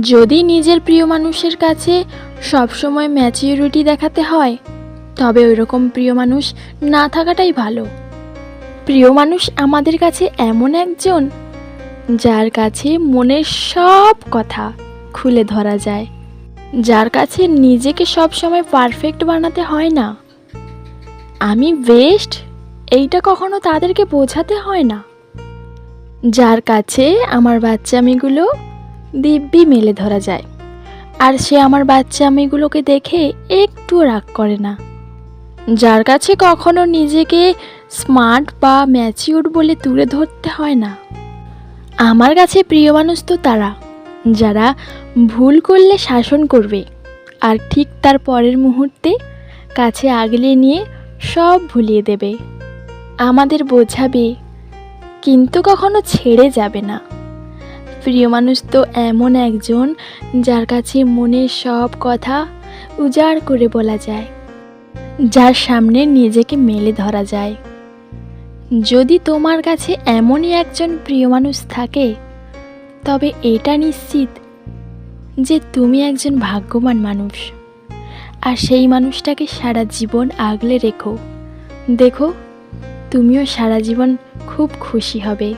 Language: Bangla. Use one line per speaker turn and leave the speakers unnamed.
যদি নিজের প্রিয় মানুষের কাছে সবসময় ম্যাচিউরিটি দেখাতে হয়, তবে ওইরকম প্রিয় মানুষ না থাকাটাই ভালো। প্রিয় মানুষ আমাদের কাছে এমন একজন যার কাছে মনের সব কথা খুলে ধরা যায়, যার কাছে নিজেকে সবসময় পারফেক্ট বানাতে হয় না। আমি বেস্ট এইটা কখনো তাদেরকে বোঝাতে হয় না। যার কাছে আমার বাচ্চামিগুলো দিব্যি মেলে ধরা যায়। আর সে আমার বাচ্চামিগুলোকে দেখে একটু রাগ করে না। যার কাছে কখনো নিজেকে স্মার্ট বা ম্যাচিউর বলে তুলে ধরতে হয় না। আমার কাছে প্রিয় মানুষ তো তারা, যারা ভুল করলে শাসন করবে আর ঠিক তার পরের মুহূর্তে কাছে আগলে নিয়ে সব ভুলিয়ে দেবে। আমাদের বোঝাবে, কিন্তু কখনো ছেড়ে যাবে না। প্রিয় মানুষ তো এমন একজন যার কাছে মনের সব কথা উজাড় করে বলা যায়, যার সামনে নিজেকে মেলে ধরা যায়। যদি তোমার কাছে এমনই একজন প্রিয় মানুষ থাকে, তবে এটা নিশ্চিত যে তুমি একজন ভাগ্যবান মানুষ। আর সেই মানুষটাকে সারা জীবন আগলে রেখো। দেখো, তুমিও সারা জীবন খুব খুশি হবে।